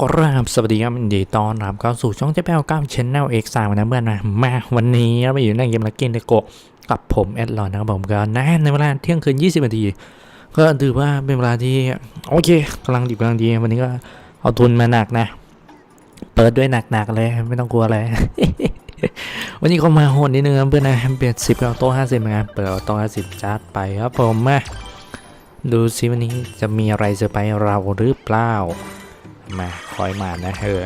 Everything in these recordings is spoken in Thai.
ก็เริ่มสวัสดีครับยินดีต้อนรับเข้าสู่ช่องเจ๊แป้วก้าวชแนลเอ็กซ์สามนะเพื่อนนะมาวันนี้เราไปอยู่ในเกมลักกินเดโกะกับผมแอดลอนนะครับผมก็แน่ในเวลาเที่ยงคืน 20นาทีก็ถือว่าเป็นเวลาที่โอเคกำลังดีกำลังดีวันนี้ก็เอาทุนมาหนักนะ เปิดด้วยหนักๆเลยไม่ต้องกลัวอะไรวันนี้ก็มาโหดนิดนึงครับเพื่อนนะเปลี่ยนสิบเอาโต๊ะห้าสิบมาเปิดเอาโต๊ะห้าสิบจัดไปครับผมมาดูซิวันนี้จะมีอะไรเซอร์ไพรส์เราหรือเปล่า มาคอยมานะเออ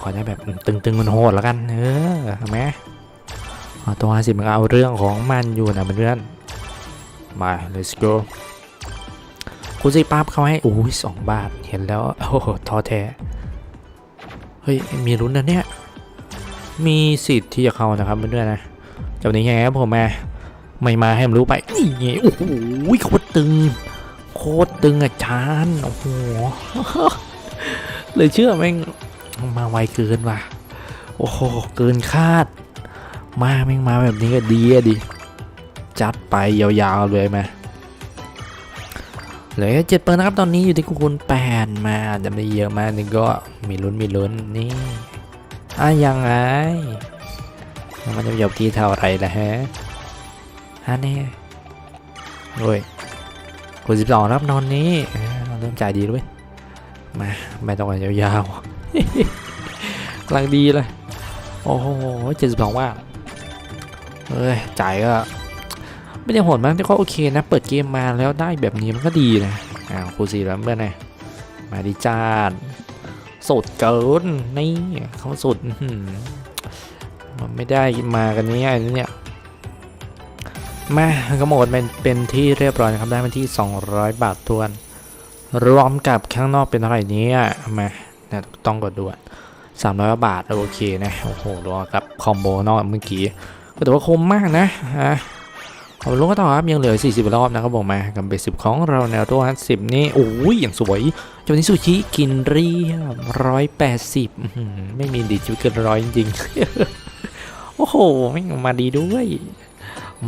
ขอได้แบบตึงๆมันโหดแล้วกันเออเห็นไหมตัวสิมันเอาเรื่องของมันอยู่นะเพื่อนมา let's go กูสิปั๊บเขาให้โอ้ยสองบาทเห็นแล้วโอ้โหท้อแท้เฮ้ยมีลุ้นนะเนี่ยมีสิทธิ์ที่จะเข้านะครับเพื่อนๆนะจากนี้ไงครับผมมาไม่มาให้มันรู้ไปนี่ไงโอ้โหโคตรตึง โคตรตึงอาจารย์โอ้โห เลยเชื่อแม่งมาไวเกินว่ะ โอ้โห เกินคาด มาแม่งมาแบบนี้ก็ดีอะดิ จัดไปยาวๆเลยมเหลือเจ็ดเปอร์นะครับตอนนี้อยู่ที่คูณแปดมาจะไม่เยอะมากนี่ก็มีลุ้นมีลุ้นนี่อะยังไงมันจะจบที่เท่าไรล่ะฮะฮะเนี่ยโอ้ยคูณสิบสองครับนอนนี้เอ้ยเริ่มจ่ายดีด้วย มาไม่ต้องกันยาวๆกำลังดีเลย โอ้โหเจ็ดสิบสองว่าเอ้ยจ่ายก็ไม่ได้โหดมากแต่ก็โอเคนะ เปิดเกมมาแล้วได้แบบนี้มันก็ดีนะอ้าวครูสีแล้วเมื่อไงมาดิจานสดเกินนี่เขาสดมันไม่ได้มากันง่ายๆนะเนี่ยมาก็หมดเป็นเป็นที่เรียบร้อยนะครับได้มาที่ 200 บาททวน รวมกับข้างนอกเป็นเท่าไหร่นี้มานะต้องกดดูสามร้อยบาทโอเคนะโอ้โหรวมกับคอมโบนอกเมื่อกี้ก็ถือว่าคมมากนะอะเอาลงก็ต่อครับยังเหลือ 40 รอบนะครับผมมากับเบสิบของเราแนวตัว50นี่โอ้ยอย่างสวยจนนี้ซูชิกินเรียบร้อยแปดสิบไม่มีดีชีวิตเกินร้อยจริงๆโอ้โหไม่มาดีด้วย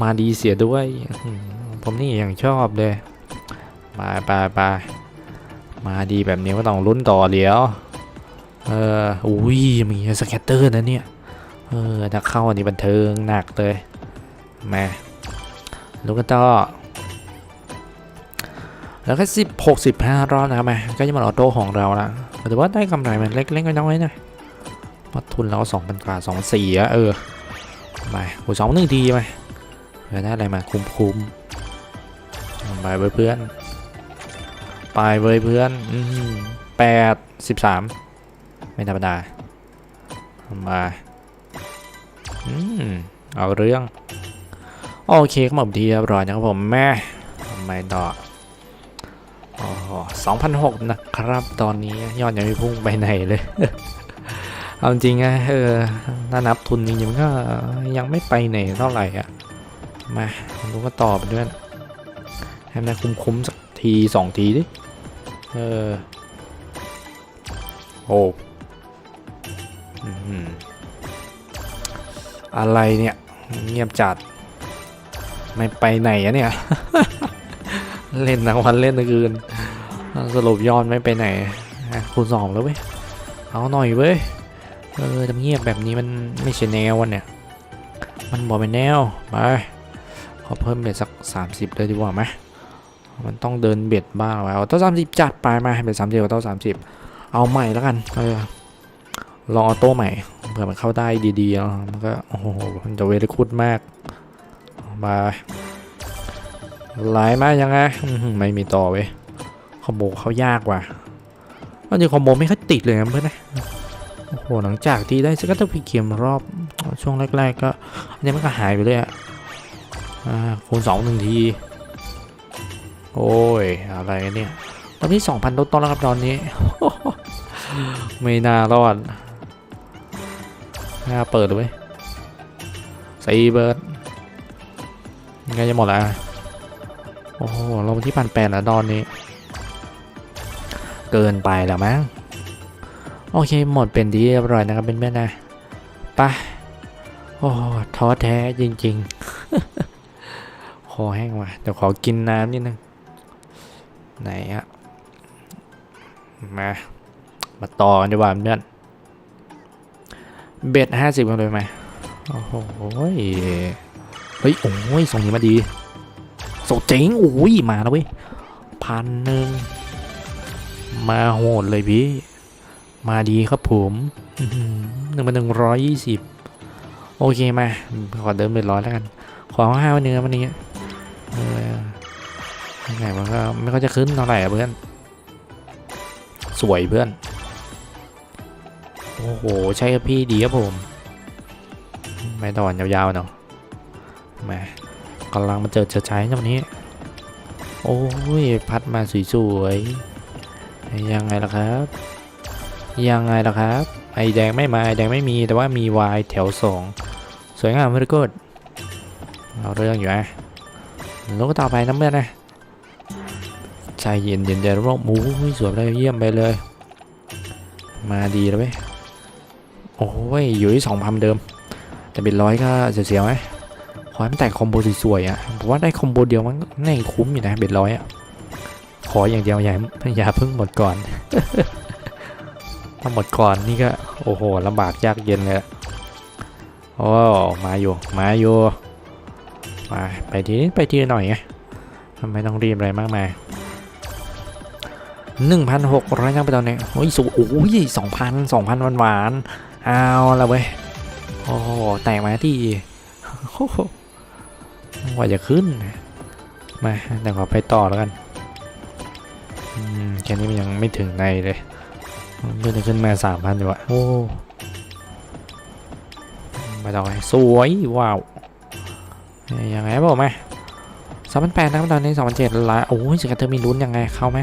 มาดีเสียด้วย ผมนี่ยังชอบเลยมาไปไป มาดีแบบนี้ก็ต้องลุ้นต่อเดี๋ยว เอออุ้ยมีสแกตเตอร์นะเนี่ย เออถ้าเข้าอันนี้บันเทิงหนักเลยมาลูกกันต่อแล้วก็สิบหกสิบห้ารอบนะครับมาก็จะมาออโต้ของเราละแต่ว่าได้กำไรมันเล็กๆน้อยๆนะวัดทุนเราสองพันกว่าสองสี่อะเออมากูสองหนึ่งทีมาเผื่อได้อะไรมาคุ้มๆไปเว้ยเพื่อน ไปเว้ยเพื่อนแปดสิบสามไม่ธรรมดา มาอืมเอาเรื่อง โอเคครับผมทีเรียบร้อยนะครับผมแม่ไม่ต่อโอ้สองพันหกนะครับ ตอนนี้ยอดยังไม่พุ่งไปไหนเลย เอาจริงนะเออถ้านับทุนจริงๆมันก็ยังไม่ไปไหนเท่าไหร่อะ มาดูก็ตอบด้วยให้มันคุ้มๆสักทีสองทีดิ เออโอ้อื้อหือะไรเนี่ย เงียบจัด ไม่ไปไหนอะเนี่ย เล่นทั้งวันเล่นทั้งคืน สรุปยอดไม่ไปไหนคูณสองแล้วเว้ย เอาหน่อยเว้ย เออจะเงียบแบบนี้มันไม่ใช่แนววันเนี่ย มันบอกเป็นแนวไปขอเพิ่มเบ็ดสัก 30 เลยดีกว่าไหม มันต้องเดินเบ็ดบ้างวะเอาเต้าสามสิบจัดไปมาเบ็ดสามสิบกับเต้าสามสิบเอาใหม่แล้วกันเออลองเอโต้ใหม่เผื่อมันเข้าได้ดีๆแล้วมันก็โอ้โหมันจะเวรคุดมากมาไหลมายังไงไม่มีต่อเว้ยคอมโบเขายากว่ะมันจะคอมโบไม่ค่อยติดเลยนะเพื่อนนะโอ้โหหลังจากที่ได้สกัตเตอร์พีเกียมรอบช่วงแรกๆก็อันนี้มันก็หายไปเลยอะอ่าคูณสองหนึ่งที โอ้ย อะไรเนี่ย ตอนนี้ 2,000ต้นๆแล้วครับตอนนี้ ไม่น่ารอดน่าเปิดเลยสีเบิร์ดยังไงจะหมดแล้ว โอ้โหลงที่พันแปดแล้วตอนนี้ เกินไปแล้วมั้ง โอเค หมดเป็นที่เรียบร้อยนะครับเป็นแม่นะไปะโอ้ท้อแท้จริงๆ คอแห้งว่ะเดี๋ยวขอกินน้ำนิดนึง ไหนอะมา มาต่อกันดีกว่าเพื่อนเบ็ดห้าสิบกันเลยไหมโอ้โหเฮ้ย โอ้ยส่งนี้มาดีส่งเจ๋งโอ้ย มาแล้วเว้ยพันหนึ่งมาโหดเลยพี่ มาดีครับผมหนึ่งมาหนึ่งร้อยยี่สิบโอเคมา ขอเดิมเป็นร้อยแล้วกัน ขอห้าวันเนื้อวันนี้ ยังไงมันก็ไม่ค่อยจะขึ้นเท่าไหร่เพื่อน สวยเพื่อน โอ้โห ใช่ครับพี่ดีครับผม ไม่ตอนยาวๆเนาะมกำลังมาเจอเจอใช้ตรงนี้ โอ้ย พัดมาสวยๆ ยังไงล่ะครับ ยังไงล่ะครับ ไอแดงไม่มา ไอแดงไม่มี แต่ว่ามีวายแถวสอง สวยงามมากกดเราเรื่องอยู่นะแล้วก็ต่อไปน้ำเมื่อนนะ ใจเย็นเย็นใจร่มหมูสวยเลยเยี่ยมไปเลย มาดีแล้วเว้ยโอ้ยอยู่ที่สองพันเดิม แต่เป็นร้อยก็เสียวๆไหมขอให้มันแต่งคอมโบสวยๆอะผมว่าได้คอมโบเดียวมันน่าจะคุ้มอยู่นะเบ็ดร้อยอะขออย่างเดียวอย่าอย่าเพิ่งหมดก่อนถ้าหมดก่อนนี่ก็โอ้โหลำบากยากเย็นเลยอะโอ้มาอยู่มาอยู่มาไปทีไปทีหน่อยไงทำไมต้องรีบอะไรมากมาย หนึ่งพันหกร้อยยังไปตอนนี้โอ้ยสูโอ้ยสองพันสองพันหวานหวานเอาละเว้ยโอ้แตกมาที่โอ้โหว่าจะขึ้นมาแต่ขอไปต่อแล้วกันอืมแค่นี้มันยังไม่ถึงในเลยเพื่อนขึ้นมาสามพันอยู่อะโอ้ไม่ต้อไงสวยว้าวยังไงบอกไหมสามพันแปดนะตอนนี้สองพันเจ็ดละโอ้ยสกัตเตอมีลุ้นยังไงเข้าไหม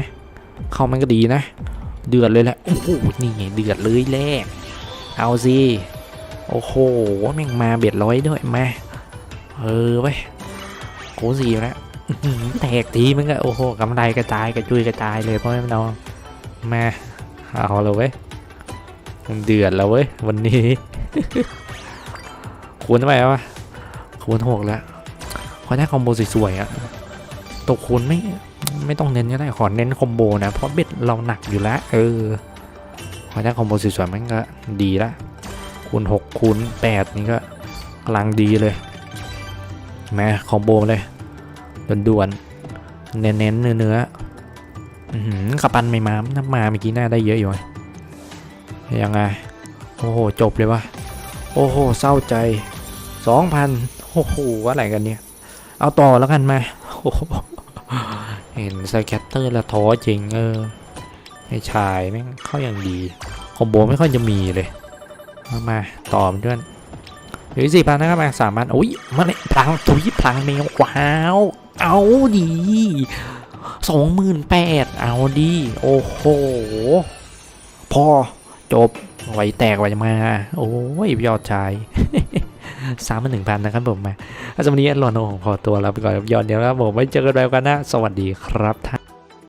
เข้ามันก็ดีนะ เดือดเลยแหละโอ้โหนี่ไงเดือดเลยแรกเอาสิโอ้โหแม่งมาเบียดร้อยด้วยมาเออไปโคสีแล้วอื้อหือแตกทีมันก็โอ้โหกำไรกระจายกระจุยกระจายเลยพ่อแม่น้องมาเอาเลยเว้ยมันเดือดแล้วเว้ยวันนี้คูณเท่าไหร่วะคูณหกแล้วขอได้คอมโบสวยๆอะ ตกคูณไม่ไม่ต้องเน้นก็ได้ขอเน้นคอมโบนะ เพราะเบ็ดเราหนักอยู่แล้วเออขอได้คอมโบสวยๆมันก็ดีละคูณหกคูณแปดนี่ก็กำลังดีเลยแม่คอมโบเลยด่วนๆเน้นๆเนื้อๆอขับปันไม่มาน้ำมาเมื่อกี้น่าได้เยอะอยู่ยังไงโอ้โหจบเลยวะโอ้โหเศร้าใจสองพันโอ้โหอะไรกันเนี่ย เอาต่อแล้วกันมาโอ้โห เห็นสแกตเตอร์แล้วท้อจริงเออไอ้ชายแม่งเข้าอย่างดีคอมโบไม่ค่อยจะมีเลยมามาต่อมด้วยหรือสี่พันนะครับสามพันอุ้ยมาเลยพลังทุยพลังแมวว้าวเอาดีสองหมื่นแปดเอาดิโอ้โหพอจบไวแตกไวมา โอ้ยยอดชาย สามพันหนึ่งพันนะครับผมมาอาจารย์วันนี้หลอนโอขอตัวลาไปก่อนครับยอดเดียวครับผมไว้เจอกันแล้วกันนะ สวัสดีครับท่าน